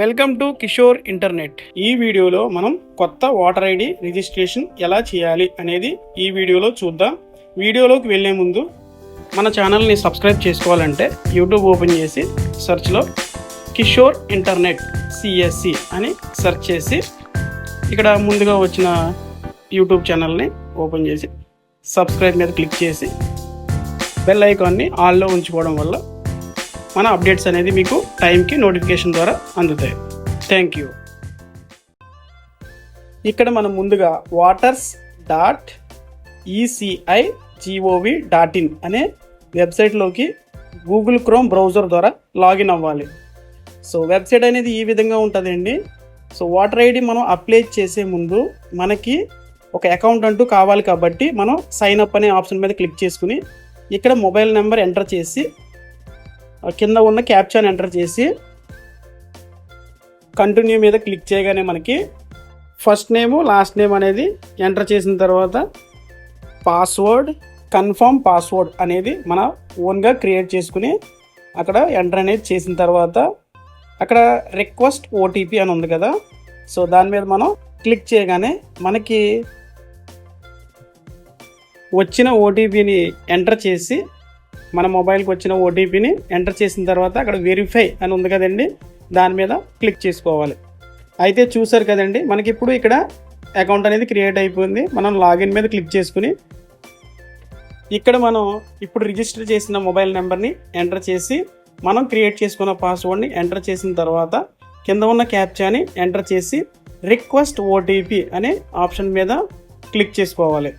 Welcome to Kishore internet. ఈ వీడియోలో మనం కొత్త ఓటర్ ఐడి రిజిస్ట్రేషన్ ఎలా చేయాలి అనేది ఈ వీడియోలో చూద్దాం. వీడియోలోకి వెళ్ళే ముందు మన ఛానల్ని సబ్స్క్రైబ్ చేసుకోవాలంటే యూట్యూబ్ ఓపెన్ చేసి సెర్చ్లో కిషోర్ ఇంటర్నెట్ సిఎస్సి అని సెర్చ్ చేసి ఇక్కడ ముందుగా వచ్చిన యూట్యూబ్ ఛానల్ని ఓపెన్ చేసి సబ్స్క్రైబ్ మీద క్లిక్ చేసి బెల్ ఐకాన్ని ఆల్లో ఉంచుకోవడం వల్ల మన అప్డేట్స్ అనేది మీకు టైంకి నోటిఫికేషన్ ద్వారా అందుతాయి. థ్యాంక్ యూ ఇక్కడ మనం ముందుగా voters dot ECI gov dot in అనే వెబ్సైట్లోకి గూగుల్ క్రోమ్ బ్రౌజర్ ద్వారా లాగిన్ అవ్వాలి. సో వెబ్సైట్ అనేది ఈ విధంగా ఉంటుందండి. సో వాటర్ ఐడి మనం అప్లై చేసే ముందు మనకి ఒక అకౌంట్ అంటూ కావాలి కాబట్టి మనం సైన్ అప్ అనే ఆప్షన్ మీద క్లిక్ చేసుకుని ఇక్కడ మొబైల్ నెంబర్ ఎంటర్ చేసి కింద ఉన్న క్యాప్చాన్ ఎంటర్ చేసి కంటిన్యూ మీద క్లిక్ చేయగానే మనకి ఫస్ట్ నేమ్ లాస్ట్ నేమ్ అనేది ఎంటర్ చేసిన తర్వాత పాస్వర్డ్ కన్ఫర్మ్ పాస్వర్డ్ అనేది మన ఓన్గా క్రియేట్ చేసుకుని అక్కడ ఎంటర్ అనేది చేసిన తర్వాత అక్కడ రిక్వెస్ట్ ఓటీపీ అని ఉంది కదా. సో దాని మీద మనం క్లిక్ చేయగానే మనకి వచ్చిన ఓటీపీని ఎంటర్ చేసి మన మొబైల్కి వచ్చిన ఓటీపీని ఎంటర్ చేసిన తర్వాత అక్కడ వెరిఫై అని ఉంది కదండి దాని మీద క్లిక్ చేసుకోవాలి. అయితే చూసారు కదండి మనకి ఇప్పుడు ఇక్కడ అకౌంట్ అనేది క్రియేట్ అయిపోయింది. మనం లాగిన్ మీద క్లిక్ చేసుకుని ఇక్కడ మనం ఇప్పుడు రిజిస్టర్ చేసిన మొబైల్ నెంబర్ని ఎంటర్ చేసి మనం క్రియేట్ చేసుకున్న పాస్వర్డ్ని ఎంటర్ చేసిన తర్వాత కింద ఉన్న క్యాప్చాని ఎంటర్ చేసి రిక్వెస్ట్ ఓటీపీ అనే ఆప్షన్ మీద క్లిక్ చేసుకోవాలి.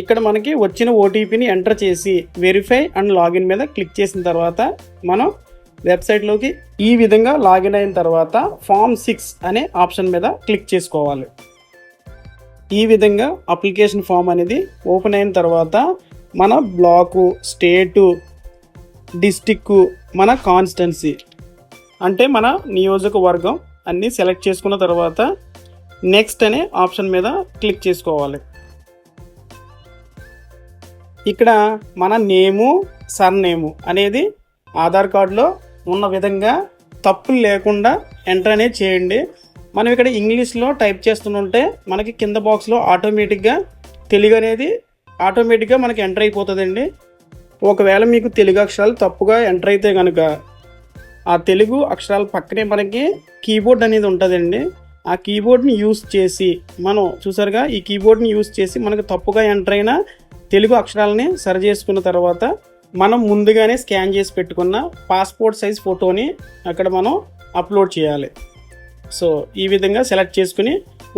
ఇక్కడ మనకి వచ్చిన ఓటీపీని ఎంటర్ చేసి వెరిఫై అండ్ లాగిన్ మీద క్లిక్ చేసిన తర్వాత మనం వెబ్సైట్లోకి ఈ విధంగా లాగిన్ అయిన తర్వాత ఫామ్ సిక్స్ అనే ఆప్షన్ మీద క్లిక్ చేసుకోవాలి. ఈ విధంగా అప్లికేషన్ ఫామ్ అనేది ఓపెన్ అయిన తర్వాత మన బ్లాకు స్టేటు డిస్టిక్ మన కాన్స్టెన్సీ అంటే మన నియోజకవర్గం అన్నీ సెలెక్ట్ చేసుకున్న తర్వాత నెక్స్ట్ అనే ఆప్షన్ మీద క్లిక్ చేసుకోవాలి. ఇక్కడ మన నేము సర్ నేము అనేది ఆధార్ కార్డులో ఉన్న విధంగా తప్పులు లేకుండా ఎంటర్ అనేది చేయండి. మనం ఇక్కడ ఇంగ్లీష్లో టైప్ చేస్తుంటే మనకి కింద బాక్స్లో ఆటోమేటిక్గా తెలుగు అనేది ఆటోమేటిక్గా మనకి ఎంటర్ అయిపోతుందండి. ఒకవేళ మీకు తెలుగు అక్షరాలు తప్పుగా ఎంటర్ అయితే కనుక ఆ తెలుగు అక్షరాల పక్కనే మనకి కీబోర్డ్ అనేది ఉంటుందండి. ఆ కీబోర్డ్ని యూస్ చేసి మనం చూసారుగా ఈ కీబోర్డ్ని యూస్ చేసి మనకు తప్పుగా ఎంటర్ అయినా తెలుగు అక్షరాలని సరి చేసుకున్న తర్వాత మనం ముందుగానే స్కాన్ చేసి పెట్టుకున్న పాస్పోర్ట్ సైజ్ ఫోటోని అక్కడ మనం అప్లోడ్ చేయాలి. సో ఈ విధంగా సెలెక్ట్ చేసుకుని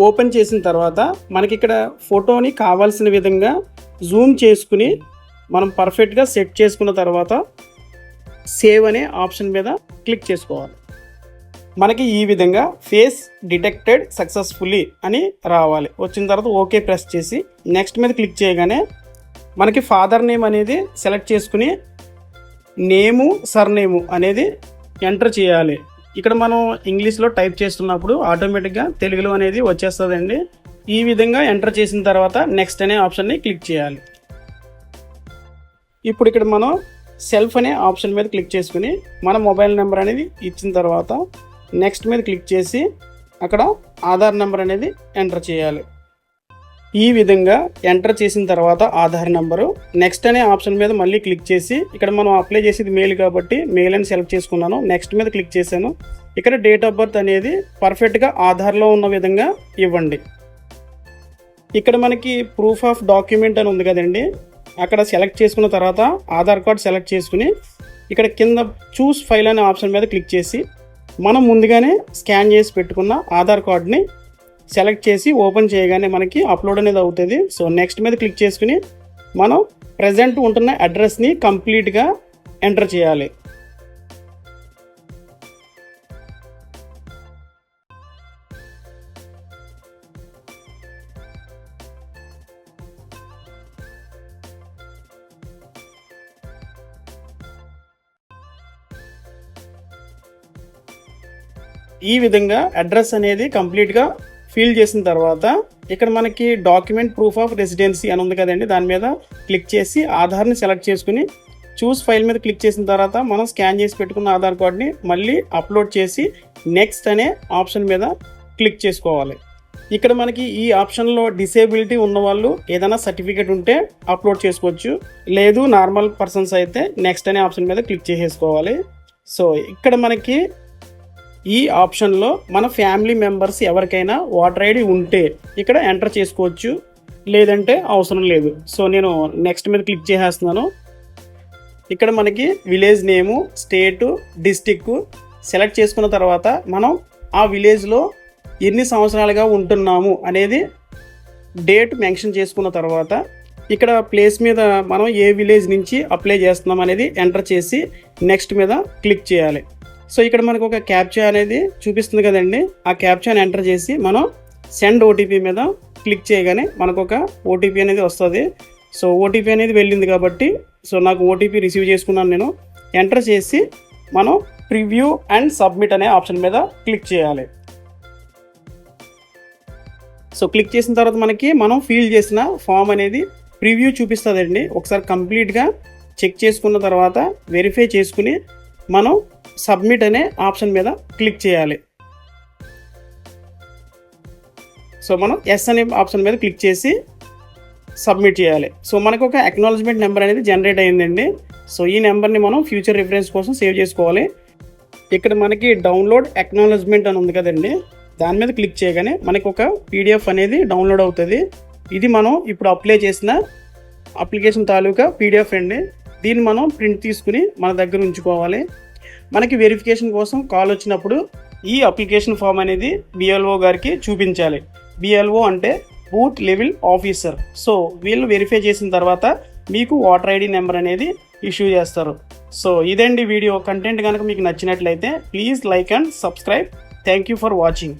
ఓపెన్ చేసిన తర్వాత మనకి ఇక్కడ ఫోటోని కావాల్సిన విధంగా జూమ్ చేసుకుని మనం పర్ఫెక్ట్గా సెట్ చేసుకున్న తర్వాత సేవ్ అనే ఆప్షన్ మీద క్లిక్ చేసుకోవాలి. మనకి ఈ విధంగా ఫేస్ డిటెక్టెడ్ సక్సెస్ఫుల్లీ అని రావాలి. వచ్చిన తర్వాత ఓకే ప్రెస్ చేసి నెక్స్ట్ మీద క్లిక్ చేయగానే మనకి ఫాదర్ నేమ్ అనేది సెలెక్ట్ చేసుకుని నేము సర్నేము అనేది ఎంటర్ చేయాలి. ఇక్కడ మనం ఇంగ్లీష్లో టైప్ చేస్తున్నప్పుడు ఆటోమేటిక్గా తెలుగులో అనేది వచ్చేస్తుందండి. ఈ విధంగా ఎంటర్ చేసిన తర్వాత నెక్స్ట్ అనే ఆప్షన్ని క్లిక్ చేయాలి. ఇప్పుడు ఇక్కడ మనం సెల్ఫ్ అనే ఆప్షన్ మీద క్లిక్ చేసుకుని మన మొబైల్ నెంబర్ అనేది ఇచ్చిన తర్వాత నెక్స్ట్ మీద క్లిక్ చేసి అక్కడ ఆధార్ నెంబర్ అనేది ఎంటర్ చేయాలి. ఈ విధంగా ఎంటర్ చేసిన తర్వాత ఆధార్ నెంబరు నెక్స్ట్ అనే ఆప్షన్ మీద మళ్ళీ క్లిక్ చేసి ఇక్కడ మనం అప్లై చేసేది మెయిల్ కాబట్టి మెయిల్ అని సెలెక్ట్ చేసుకున్నాను. నెక్స్ట్ మీద క్లిక్ చేశాను. ఇక్కడ డేట్ ఆఫ్ బర్త్ అనేది పర్ఫెక్ట్గా ఆధార్లో ఉన్న విధంగా ఇవ్వండి. ఇక్కడ మనకి ప్రూఫ్ ఆఫ్ డాక్యుమెంట్ అని ఉంది కదండి. అక్కడ సెలెక్ట్ చేసుకున్న తర్వాత ఆధార్ కార్డ్ సెలెక్ట్ చేసుకుని ఇక్కడ కింద చూస్ ఫైల్ అనే ఆప్షన్ మీద క్లిక్ చేసి మనం ముందుగానే స్కాన్ చేసి పెట్టుకున్న ఆధార్ కార్డ్ని సెలెక్ట్ చేసి ఓపెన్ చేయగానే మనకి అప్లోడ్ అనేది అవుతుంది. సో నెక్స్ట్ మీద క్లిక్ చేసుకుని మనం ప్రజెంట్ ఉంటున్న అడ్రస్ని కంప్లీట్గా ఎంటర్ చేయాలి. ఈ విధంగా అడ్రస్ అనేది కంప్లీట్గా ఫిల్ చేసిన తర్వాత ఇక్కడ మనకి డాక్యుమెంట్ ప్రూఫ్ ఆఫ్ రెసిడెన్సీ అని ఉంది కదండి. దాని మీద క్లిక్ చేసి ఆధార్ని సెలెక్ట్ చేసుకుని చూస్ ఫైల్ మీద క్లిక్ చేసిన తర్వాత మనం స్కాన్ చేసి పెట్టుకున్న ఆధార్ కార్డ్ని మళ్ళీ అప్లోడ్ చేసి నెక్స్ట్ అనే ఆప్షన్ మీద క్లిక్ చేసుకోవాలి. ఇక్కడ మనకి ఈ ఆప్షన్లో డిసేబిలిటీ ఉన్న వాళ్ళు ఏదైనా సర్టిఫికేట్ ఉంటే అప్లోడ్ చేసుకోవచ్చు. లేదు నార్మల్ పర్సన్స్ అయితే నెక్స్ట్ అనే ఆప్షన్ మీద క్లిక్ చేసేసుకోవాలి. సో ఇక్కడ మనకి ఈ ఆప్షన్లో మన ఫ్యామిలీ మెంబర్స్ ఎవరికైనా ఓటర్ ఐడి ఉంటే ఇక్కడ ఎంటర్ చేసుకోవచ్చు. లేదంటే అవసరం లేదు. సో నేను నెక్స్ట్ మీద క్లిక్ చేసేస్తున్నాను. ఇక్కడ మనకి village name state district select చేసుకున్న తర్వాత మనం ఆ విలేజ్లో ఎన్ని సంవత్సరాలుగా ఉంటున్నాము అనేది డేట్ మెన్షన్ చేసుకున్న తర్వాత ఇక్కడ ప్లేస్ మీద మనం ఏ విలేజ్ నుంచి అప్లై చేస్తున్నాం అనేది ఎంటర్ చేసి నెక్స్ట్ మీద క్లిక్ చేయాలి. సో ఇక్కడ మనకు ఒక క్యాప్చా అనేది చూపిస్తుంది కదండి. ఆ క్యాప్చాని ఎంటర్ చేసి మనం సెండ్ ఓటీపీ మీద క్లిక్ చేయగానే మనకు ఒక ఓటీపీ అనేది వస్తుంది. సో ఓటీపీ అనేది వెళ్ళింది కాబట్టి సో నాకు ఓటీపీ రిసీవ్ చేసుకున్నాను నేను. ఎంటర్ చేసి మనం ప్రివ్యూ అండ్ సబ్మిట్ అనే ఆప్షన్ మీద క్లిక్ చేయాలి. సో క్లిక్ చేసిన తర్వాత మనకి మనం ఫీల్ చేసిన ఫామ్ అనేది ప్రివ్యూ చూపిస్తుందండి. ఒకసారి కంప్లీట్గా చెక్ చేసుకున్న తర్వాత వెరిఫై చేసుకుని మనం సబ్మిట్ అనే ఆప్షన్ మీద క్లిక్ చేయాలి. సో మనం ఎస్ అనే ఆప్షన్ మీద క్లిక్ చేసి సబ్మిట్ చేయాలి. సో మనకు ఒక అక్నాలజ్మెంట్ నెంబర్ అనేది జనరేట్ అయిందండి. సో ఈ నెంబర్ని మనం ఫ్యూచర్ రిఫరెన్స్ కోసం సేవ్ చేసుకోవాలి. ఇక్కడ మనకి డౌన్లోడ్ అక్నాలజ్మెంట్ అని ఉంది కదండి. దాని మీద క్లిక్ చేయగానే మనకు ఒక పీడిఎఫ్ అనేది డౌన్లోడ్ అవుతుంది. ఇది మనం ఇప్పుడు అప్లై చేసిన అప్లికేషన్ తాలూకా పీడిఎఫ్ అండి. దీన్ని మనం ప్రింట్ తీసుకుని మన దగ్గర ఉంచుకోవాలి. మనకి వెరిఫికేషన్ కోసం కాల్ వచ్చినప్పుడు ఈ అప్లికేషన్ ఫామ్ అనేది బిఎల్ఓ గారికి చూపించాలి. బిఎల్ఓ అంటే బూత్ లెవెల్ ఆఫీసర్ సో వీళ్ళు వెరిఫై చేసిన తర్వాత మీకు ఓటర్ ఐడి నెంబర్ అనేది ఇష్యూ చేస్తారు. సో ఇదండి వీడియో. కంటెంట్ కనుక మీకు నచ్చినట్లయితే please like and subscribe thank you for watching